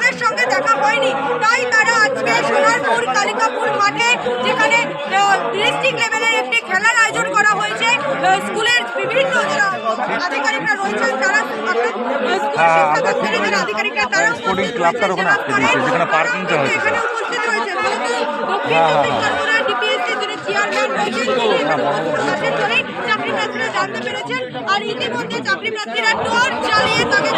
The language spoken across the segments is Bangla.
তাদের সঙ্গে দেখা হয়নি। তাই তারা আজকে সোনারপুর কালিকাপুর মাঠে যেখানে ডিস্ট্রিক্ট লেভেলের একটি খেলার আয়োজন করা হয়েছে স্কুলের বিভিন্ন যারা আধিকারিকরা রয়েছেন তারা অর্থাৎ, আহ, স্কুল শিক্ষা দপ্তরের যারা আধিকারিকরা তারা স্পোর্টিং ক্লাবটার ওখানে আটকে দিয়েছে, যেখানে পার্কিংটা হয়েছে। উপস্থিত রয়েছেন। মূলত দক্ষিণ চব্বিশ। পরগনার ডিপিএসসি যিনি চেয়ারম্যান রয়েছেন তিনি চাকরি প্রার্থীরা জানতে পেরেছেন আর ইতিমধ্যে চাকরি প্রার্থীরা টোর চালিয়ে তাকে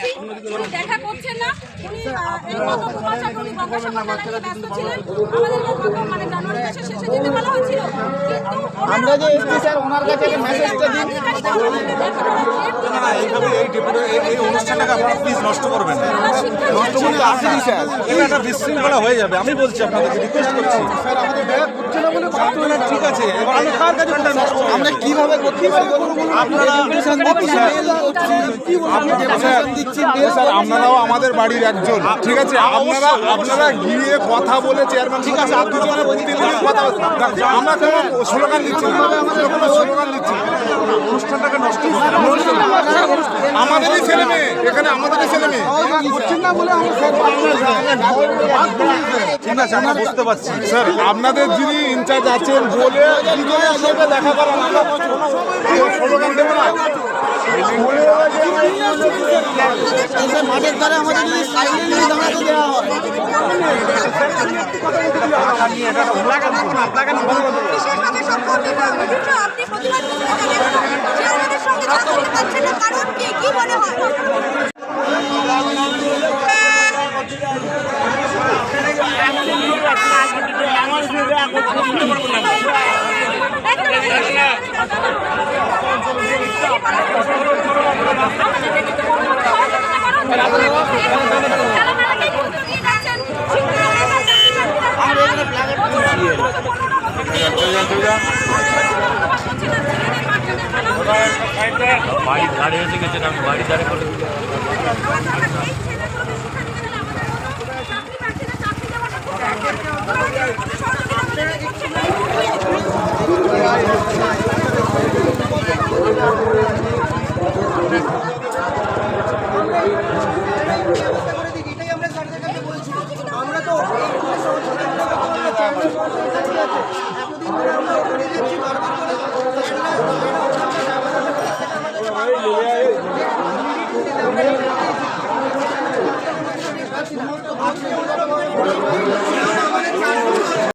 করছি। উনি দেখা করছেন না। উনি এই গত দু মাস আগে উনি গঙ্গাসাগর মেলা নিয়ে ব্যস্ত ছিলেন। আমাদেরকে গত মানে জানুয়ারি মাসের শেষে বলা হয়েছিল। কিন্তু আমরা যে এসছি স্যার ওনার কাছে আগে মেসেজটা দিন। না না এইভাবে এই এই এই অনুষ্ঠানটাকে আপনারা প্লিজ নষ্ট করবেন না। নষ্ট করে আসেনি স্যার এটা একটা বিশৃঙ্খলা হয়ে যাবে। আমি বলছি আপনাদেরকে রিকোয়েস্ট করছি। স্যার আমাদের ব্যাগ উঠছে না বলে না, না, ঠিক আছে আমরা কীভাবে করতে পারি? আপনারা আপনারাও আমাদের বাড়ির একজন ঠিক আছে? আপনারা আপনারা গিয়ে কথা বলে চেয়ারম্যান ঠিক আছে আপনি কথা আমরা কোনো স্লোগান দিচ্ছি না। কোনো স্লোগান দিচ্ছি। অনুষ্ঠানটাকে নষ্ট আমাদেরই ছেলে মেয়ে এখানে আমাদেরই ছেলে মেয়ে। ঠিক আছে আমরা বুঝতে পারছি। স্যার আপনাদের যিনি ইনচার্জ আছেন বলে দেখা করান আমরা স্লোগান দেবো না মাঠের ধারে আমাদের যদি সাইলেন্টলি দাঁড়াতে দেওয়া হয় বিশেষভাবে সম্পর্কিত বিভিন্ন আপনি প্রতিবাদ করতে জানেন যে আমাদের সঙ্গে কথা বলতে পারছেন না কারণ কি মনে হয়? বাড়ির ఆడ వేసి వచ్చి నాకు వాడి దారి